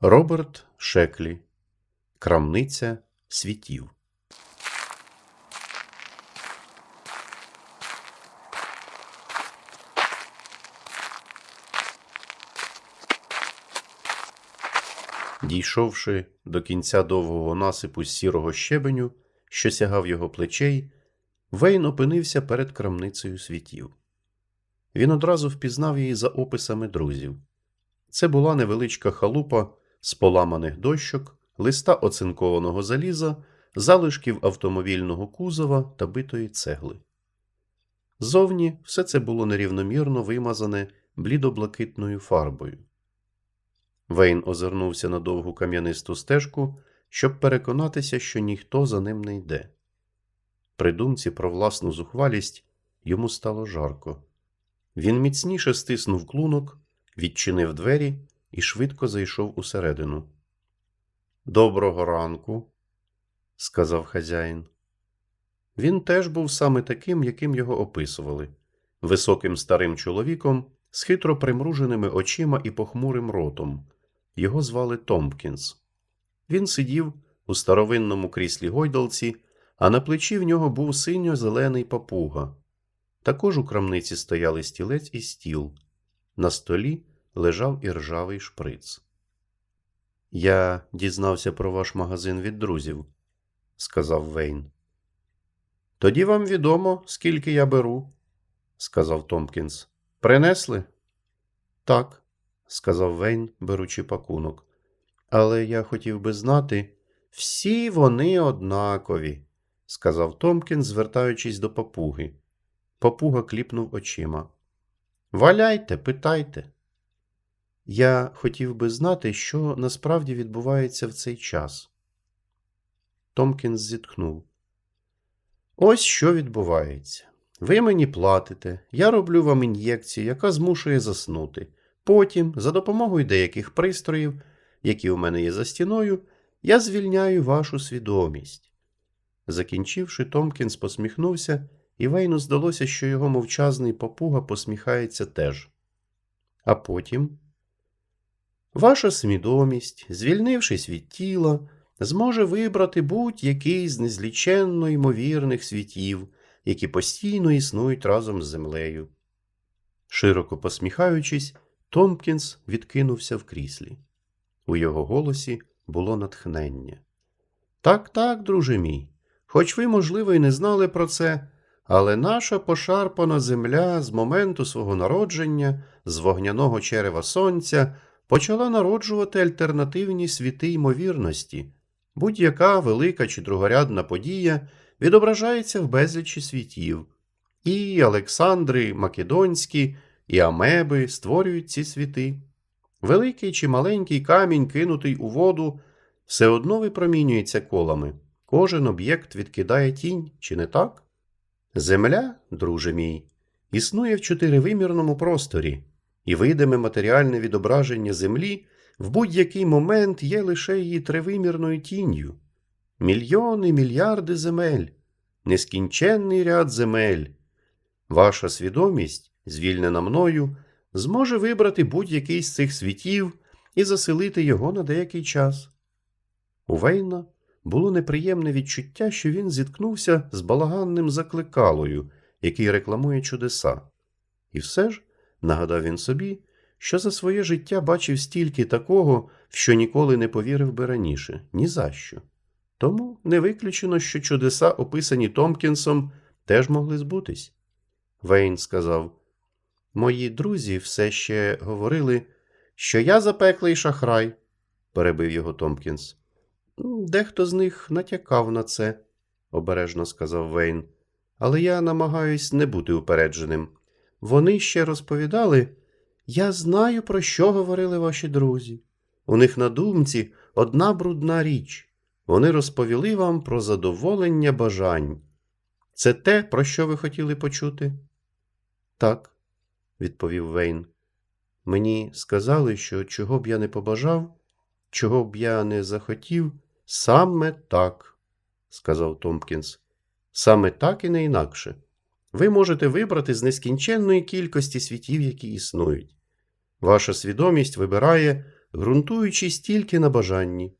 Роберт Шеклі Крамниця світів. Дійшовши до кінця довгого насипу з сірого щебеню, що сягав його плечей, Вейн опинився перед крамницею світів. Він одразу впізнав її за описами друзів. Це була невеличка халупа з поламаних дощок, листа оцинкованого заліза, залишків автомобільного кузова та битої цегли. Зовні все це було нерівномірно вимазане блідоблакитною фарбою. Вейн озирнувся на довгу кам'янисту стежку, щоб переконатися, що ніхто за ним не йде. При думці про власну зухвалість йому стало жарко. Він міцніше стиснув клунок, відчинив двері і швидко зайшов усередину. Доброго ранку, сказав хазяїн. Він теж був саме таким, яким його описували високим старим чоловіком з хитро примруженими очима і похмурим ротом. Його звали Томпкінс. Він сидів у старовинному кріслі гойдалці, а на плечі в нього був синьо-зелений папуга. Також у крамниці стояли стілець і стіл. На столі лежав і ржавий шприц. Я дізнався про ваш магазин від друзів, сказав Вейн. Тоді вам відомо, скільки я беру, сказав Томпкінс. Принесли? Так, сказав Вейн, беручи пакунок. Але я хотів би знати, всі вони однакові, сказав Томпкінс, звертаючись до папуги. Папуга кліпнув очима. Валяйте, питайте. Я хотів би знати, що насправді відбувається в цей час. Томкінс зітхнув. Ось що відбувається. Ви мені платите, я роблю вам ін'єкцію, яка змушує заснути. Потім, за допомогою деяких пристроїв, які у мене є за стіною, я звільняю вашу свідомість. Закінчивши, Томкінс посміхнувся, і Вейну здалося, що його мовчазний попуга посміхається теж. А потім. Ваша свідомість, звільнившись від тіла, зможе вибрати будь-який з незліченно ймовірних світів, які постійно існують разом з землею. Широко посміхаючись, Томпкінс відкинувся в кріслі. У його голосі було натхнення. Так, так, друже мій, хоч ви, можливо, і не знали про це, але наша пошарпана земля з моменту свого народження, з вогняного черева сонця, почала народжувати альтернативні світи ймовірності. Будь-яка велика чи другорядна подія відображається в безлічі світів. І Олександри Македонські, і Амеби створюють ці світи. Великий чи маленький камінь, кинутий у воду, все одно випромінюється колами. Кожен об'єкт відкидає тінь, чи не так? Земля, друже мій, існує в чотиривимірному просторі, і видиме матеріальне відображення Землі в будь-який момент є лише її тривимірною тінню. Мільйони, мільярди земель, нескінченний ряд земель. Ваша свідомість, звільнена мною, зможе вибрати будь-який з цих світів і заселити його на деякий час. У Вейна було неприємне відчуття, що він зіткнувся з балаганним закликалою, який рекламує чудеса. І все ж, нагадав він собі, що за своє життя бачив стільки такого, що ніколи не повірив би раніше, ні за що. Тому не виключено, що чудеса, описані Томпкінсом, теж могли збутись. Вейн сказав Мої друзі все ще говорили, що я запеклий шахрай, перебив його Томпкінс. Дехто з них натякав на це, обережно сказав Вейн, але я намагаюсь не бути упередженим. Вони ще розповідали, я знаю, про що говорили ваші друзі. У них на думці одна брудна річ. Вони розповіли вам про задоволення бажань. Це те, про що ви хотіли почути? Так, відповів Вейн. Мені сказали, що чого б я не побажав, чого б я не захотів, саме так, сказав Томпкінс. Саме так і не інакше. Ви можете вибрати з нескінченної кількості світів, які існують. Ваша свідомість вибирає ґрунтуючись тільки на бажанні.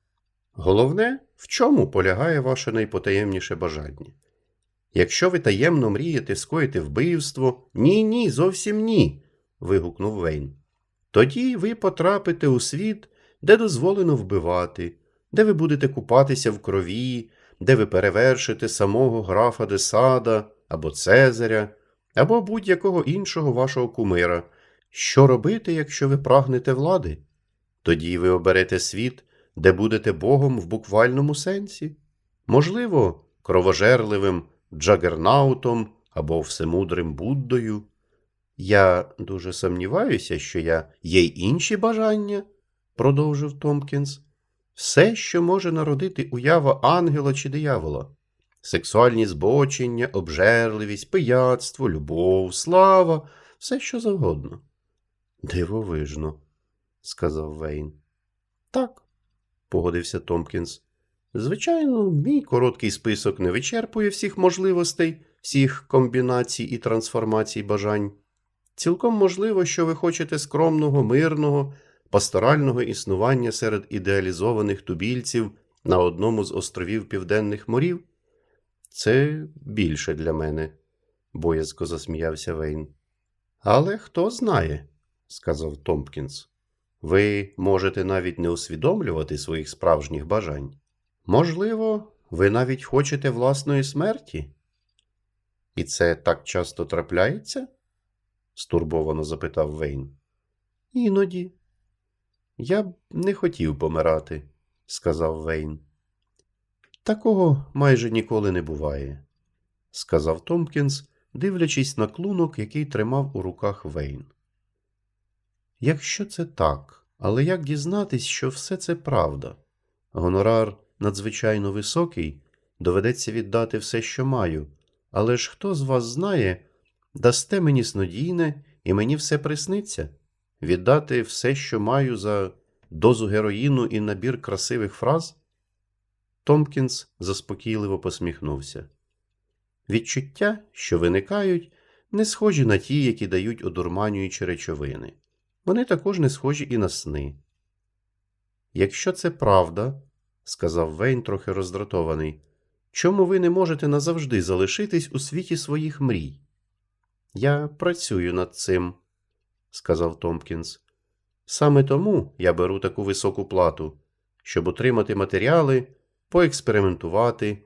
Головне, в чому полягає ваше найпотаємніше бажання. Якщо ви таємно мрієте скоїти вбивство, ні, ні, зовсім ні. вигукнув Вейн. Тоді ви потрапите у світ, де дозволено вбивати, де ви будете купатися в крові, де ви перевершите самого графа де Сада або Цезаря, або будь-якого іншого вашого кумира. Що робити, якщо ви прагнете влади? Тоді ви оберете світ, де будете Богом в буквальному сенсі. Можливо, кровожерливим Джагернаутом або всемудрим Буддою. Я дуже сумніваюся, що я є й інші бажання, продовжив Томпкінс. Все, що може народити уява ангела чи диявола. Сексуальні збочення, обжерливість, пияцтво, любов, слава, все що завгодно. Дивовижно, сказав Вейн. Так, погодився Томпкінс. Звичайно, мій короткий список не вичерпує всіх можливостей, всіх комбінацій і трансформацій бажань. Цілком можливо, що ви хочете скромного, мирного, пасторального існування серед ідеалізованих тубільців на одному з островів Південних морів. Це більше для мене, боязко засміявся Вейн. Але хто знає, сказав Томпкінс. Ви можете навіть не усвідомлювати своїх справжніх бажань. Можливо, ви навіть хочете власної смерті? І це так часто трапляється? стурбовано запитав Вейн. Іноді. Я б не хотів помирати, сказав Вейн. Такого майже ніколи не буває, сказав Томпкінс, дивлячись на клунок, який тримав у руках Вейн. Якщо це так, але як дізнатись, що все це правда? Гонорар надзвичайно високий, доведеться віддати все, що маю. Але ж хто з вас знає, дасте мені снодійне, і мені все присниться? Віддати все, що маю за дозу героїну і набір красивих фраз? Томпкінс заспокійливо посміхнувся. Відчуття, що виникають, не схожі на ті, які дають одурманюючі речовини. Вони також не схожі і на сни. Якщо це правда, сказав Вейн, трохи роздратований, чому ви не можете назавжди залишитись у світі своїх мрій? Я працюю над цим, сказав Томпкінс. Саме тому я беру таку високу плату, щоб отримати матеріали, поекспериментувати.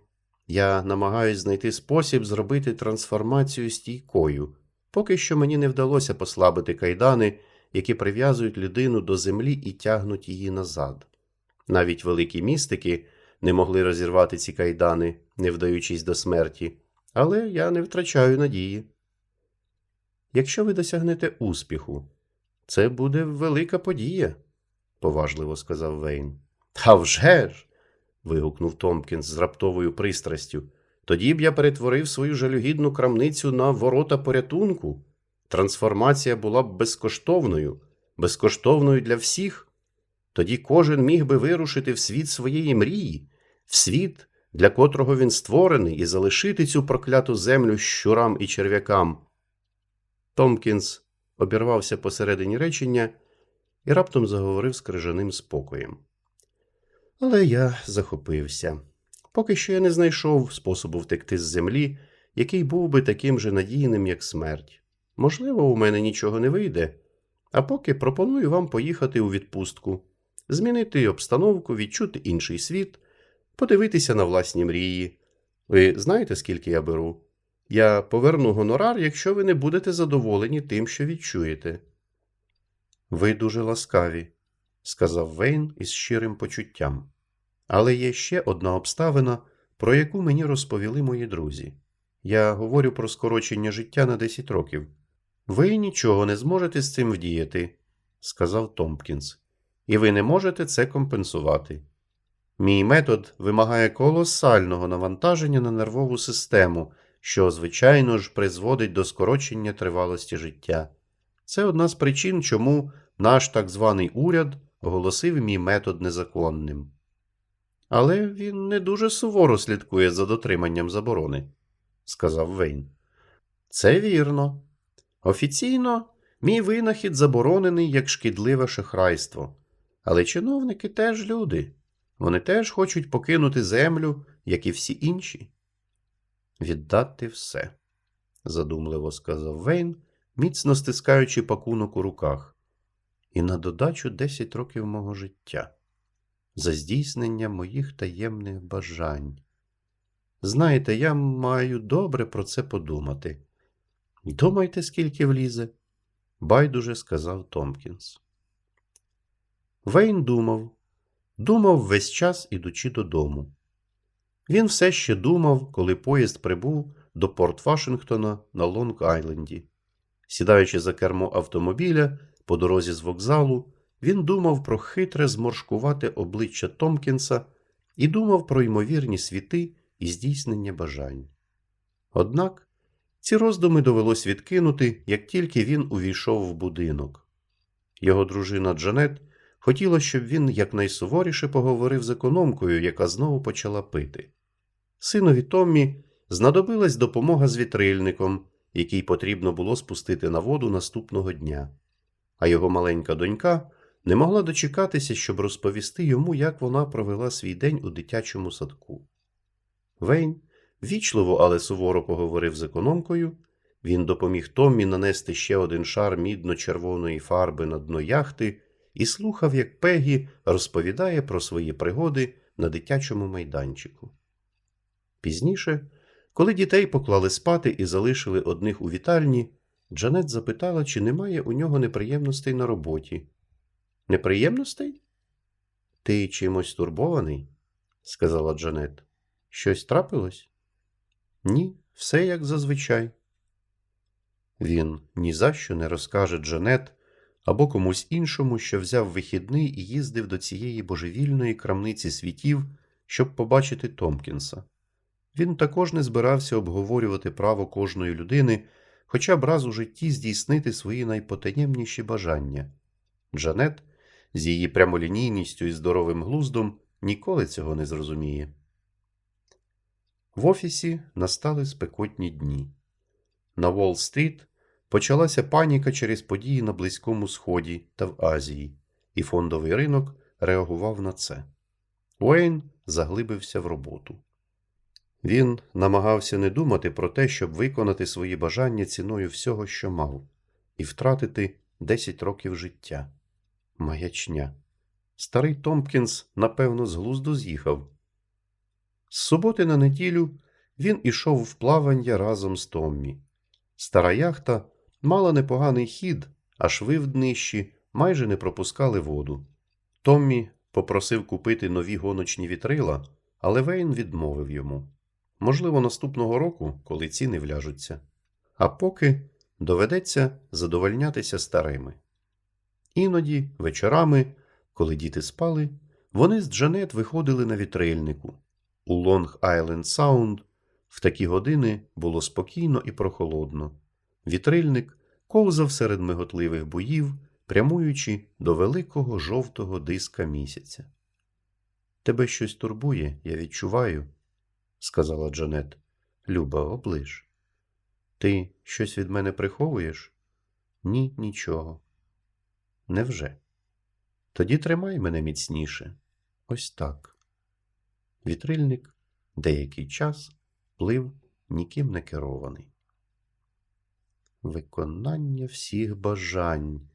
Я намагаюсь знайти спосіб зробити трансформацію стійкою, поки що мені не вдалося послабити кайдани, які прив'язують людину до землі і тягнуть її назад. Навіть великі містики не могли розірвати ці кайдани, не вдаючись до смерті, але я не втрачаю надії. Якщо ви досягнете успіху, це буде велика подія, поважливо сказав Вейн. «Та вже ж!» – вигукнув Томпкінс з раптовою пристрастю. Тоді б я перетворив свою жалюгідну крамницю на ворота порятунку. Трансформація була б безкоштовною, безкоштовною для всіх. Тоді кожен міг би вирушити в світ своєї мрії, в світ, для котрого він створений, і залишити цю прокляту землю щурам і черв'якам. Томкінс обірвався посередині речення і раптом заговорив з крижаним спокоєм. Але я захопився. Поки що я не знайшов способу втекти з землі, який був би таким же надійним, як смерть. Можливо, у мене нічого не вийде, а поки пропоную вам поїхати у відпустку, змінити обстановку, відчути інший світ, подивитися на власні мрії. Ви знаєте, скільки я беру? Я поверну гонорар, якщо ви не будете задоволені тим, що відчуєте. Ви дуже ласкаві, сказав Вейн із щирим почуттям. Але є ще одна обставина, про яку мені розповіли мої друзі. Я говорю про скорочення життя на 10 років. Ви нічого не зможете з цим вдіяти, сказав Томпкінс, і ви не можете це компенсувати. Мій метод вимагає колосального навантаження на нервову систему, що, звичайно ж, призводить до скорочення тривалості життя. Це одна з причин, чому наш так званий уряд оголосив мій метод незаконним. Але він не дуже суворо слідкує за дотриманням заборони, сказав Вейн. Це вірно. Офіційно мій винахід заборонений як шкідливе шахрайство. Але чиновники теж люди. Вони теж хочуть покинути землю, як і всі інші. Віддати все, задумливо сказав Вейн, міцно стискаючи пакунок у руках. І на додачу 10 років мого життя за здійснення моїх таємних бажань. Знаєте, я маю добре про це подумати. Думайте, скільки влізе, байдуже сказав Томкінс. Вейн думав, думав весь час, ідучи додому. Він все ще думав, коли поїзд прибув до Порт Вашингтона на Лонг-Айленді. Сідаючи за кермо автомобіля по дорозі з вокзалу, він думав про хитре зморшкувате обличчя Томкінса і думав про ймовірні світи і здійснення бажань. Однак ці роздуми довелось відкинути, як тільки він увійшов в будинок. Його дружина Джанет хотіла, щоб він якнайсуворіше поговорив з економкою, яка знову почала пити. Синові Томмі знадобилась допомога з вітрильником, який потрібно було спустити на воду наступного дня, а його маленька донька не могла дочекатися, щоб розповісти йому, як вона провела свій день у дитячому садку. Вейн вічливо, але суворо поговорив з економкою. Він допоміг Томмі нанести ще один шар мідно-червоної фарби на дно яхти і слухав, як Пегі розповідає про свої пригоди на дитячому майданчику. Пізніше, коли дітей поклали спати і залишили одних у вітальні, Джанет запитала, чи немає у нього неприємностей на роботі. Неприємностей? Ти чимось турбований? сказала Джанет. Щось трапилось? Ні, все як зазвичай. Він ні за що не розкаже Джанет або комусь іншому, що взяв вихідний і їздив до цієї божевільної крамниці світів, щоб побачити Томкінса. Він також не збирався обговорювати право кожної людини хоча б раз у житті здійснити свої найпотаємніші бажання. Джанет з її прямолінійністю і здоровим глуздом ніколи цього не зрозуміє. В офісі настали спекотні дні. На Уолл-стріт почалася паніка через події на Близькому Сході та в Азії, і фондовий ринок реагував на це. Уейн заглибився в роботу. Він намагався не думати про те, щоб виконати свої бажання ціною всього, що мав, і втратити 10 років життя. Маячня. Старий Томпкінс, напевно, з глузду з'їхав. З суботи на неділю він ішов в плавання разом з Томмі. Стара яхта мала непоганий хід, а шви в днищі майже не пропускали воду. Томмі попросив купити нові гоночні вітрила, але Вейн відмовив йому. Можливо, наступного року, коли ціни вляжуться. А поки доведеться задовольнятися старими. Іноді, вечорами, коли діти спали, вони з Джанет виходили на вітрильнику. У Лонг Айленд Саунд в такі години було спокійно і прохолодно. Вітрильник ковзав серед миготливих боїв, прямуючи до великого жовтого диска місяця. Тебе щось турбує, я відчуваю, сказала Джанет. Люба, оближ. Ти щось від мене приховуєш? Ні, нічого. Невже? Тоді тримай мене міцніше. Ось так. Вітрильник деякий час плив ніким не керований. Виконання всіх бажань.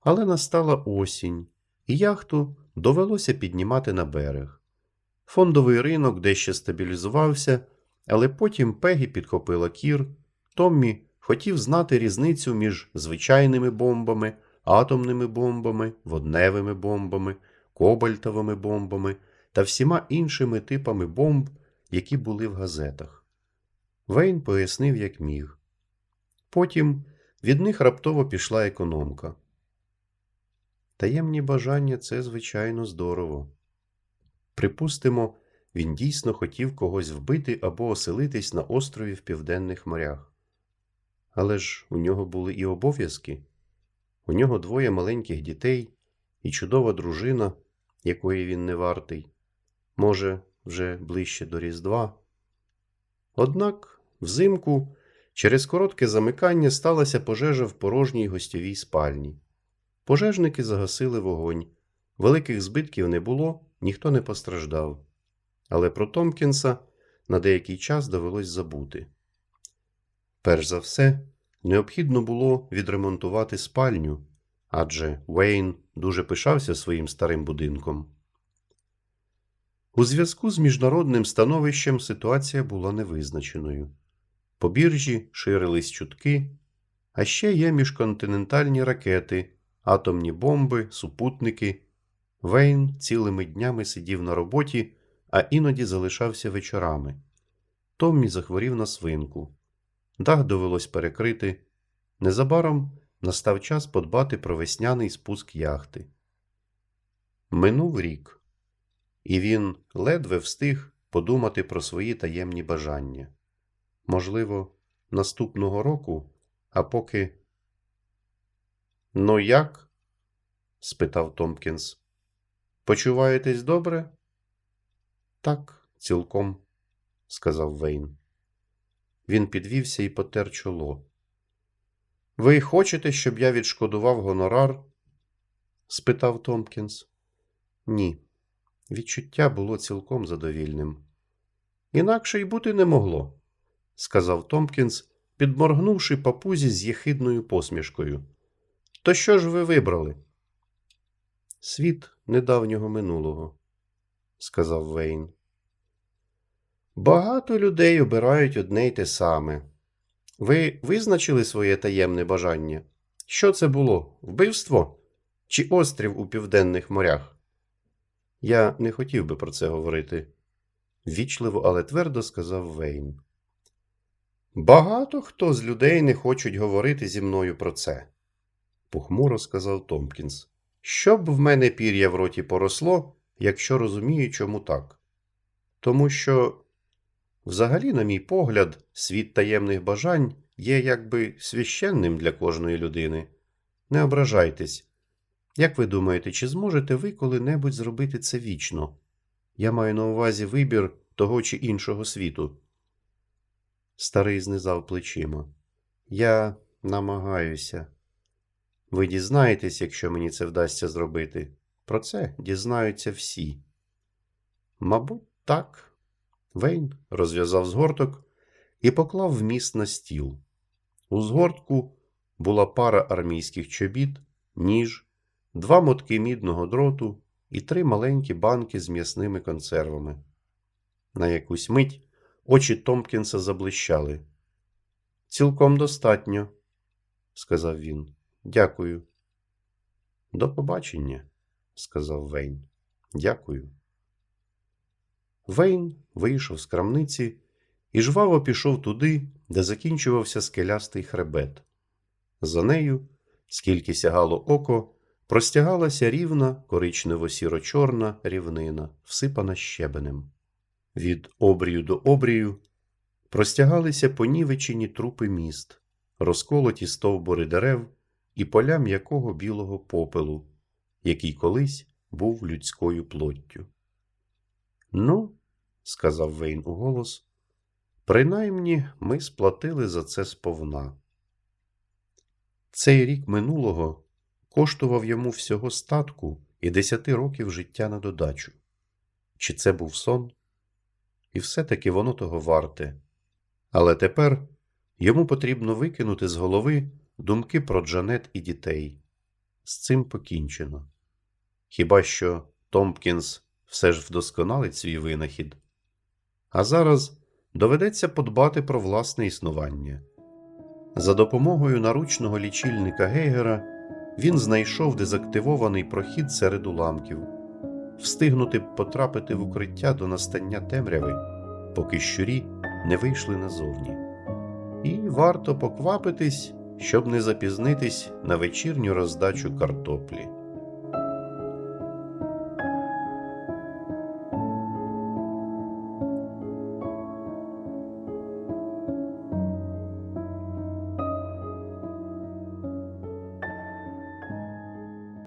Але настала осінь, і яхту довелося піднімати на берег. Фондовий ринок дещо стабілізувався, але потім Пегі підхопила кір. Томмі хотів знати різницю між звичайними бомбами, атомними бомбами, водневими бомбами, кобальтовими бомбами та всіма іншими типами бомб, які були в газетах. Вейн пояснив, як міг. Потім від них раптово пішла економка. Таємні бажання це, звичайно, здорово. Припустимо, він дійсно хотів когось вбити або оселитись на острові в південних морях. Але ж у нього були і обов'язки. У нього двоє маленьких дітей і чудова дружина, якої він не вартий, може, вже ближче до Різдва. Однак, взимку, через коротке замикання сталася пожежа в порожній гостьовій спальні. Пожежники загасили вогонь. Великих збитків не було, ніхто не постраждав. Але про Томкінса на деякий час довелось забути. Перш за все, необхідно було відремонтувати спальню, адже Уейн дуже пишався своїм старим будинком. У зв'язку з міжнародним становищем ситуація була невизначеною. По біржі ширились чутки, а ще є міжконтинентальні ракети, атомні бомби, супутники. Вейн цілими днями сидів на роботі, а іноді залишався вечорами. Томмі захворів на свинку. Дах довелось перекрити. Незабаром настав час подбати про весняний спуск яхти. Минув рік, і він ледве встиг подумати про свої таємні бажання. Можливо, наступного року, а поки. Ну як? спитав Томпкінс. Почуваєтесь добре? Так, цілком, сказав Вейн. Він підвівся і потер чоло. Ви хочете, щоб я відшкодував гонорар? спитав Томпкінс. Ні. Відчуття було цілком задовільним. Інакше й бути не могло, сказав Томпкінс, підморгнувши папузі з єхидною посмішкою. То що ж ви вибрали? Світ недавнього минулого, сказав Вейн. Багато людей обирають одне й те саме. Ви визначили своє таємне бажання? Що це було? Вбивство? Чи острів у південних морях? Я не хотів би про це говорити, ввічливо, але твердо сказав Вейн. Багато хто з людей не хочуть говорити зі мною про це, похмуро сказав Томпкінс. Щоб в мене пір'я в роті поросло, якщо розумію, чому так. Тому що, взагалі, на мій погляд, світ таємних бажань є якби священним для кожної людини. Не ображайтесь. Як ви думаєте, чи зможете ви коли-небудь зробити це вічно? Я маю на увазі вибір того чи іншого світу. Старий знизав плечима. Я намагаюся. Ви дізнаєтесь, якщо мені це вдасться зробити. Про це дізнаються всі. Мабуть, так. Вейн розв'язав згорток і поклав вміст на стіл. У згортку була пара армійських чобіт, ніж, два мотки мідного дроту і три маленькі банки з м'ясними консервами. На якусь мить очі Томпкінса заблищали. Цілком достатньо, сказав він. Дякую. До побачення, сказав Вейн. Дякую. Вейн вийшов з крамниці і жваво пішов туди, де закінчувався скелястий хребет. За нею, скільки сягало око, простягалася рівна коричнево-сіро-чорна рівнина, всипана щебенем. Від обрію до обрію простягалися понівечені трупи міст, розколоті стовбури дерев і поля м'якого білого попелу, який колись був людською плоттю. Ну, сказав Вейн уголос, принаймні ми сплатили за це сповна. Цей рік минулого коштував йому всього статку і десяти років життя на додачу. Чи це був сон? І все-таки воно того варте. Але тепер йому потрібно викинути з голови думки про Джанет і дітей. З цим покінчено. Хіба що Томпкінс все ж вдосконалить свій винахід. А зараз доведеться подбати про власне існування. За допомогою наручного лічильника Гейгера він знайшов дезактивований прохід серед уламків, встигнути потрапити в укриття до настання темряви, поки щурі не вийшли назовні. І варто поквапитись, щоб не запізнитись на вечірню роздачу картоплі.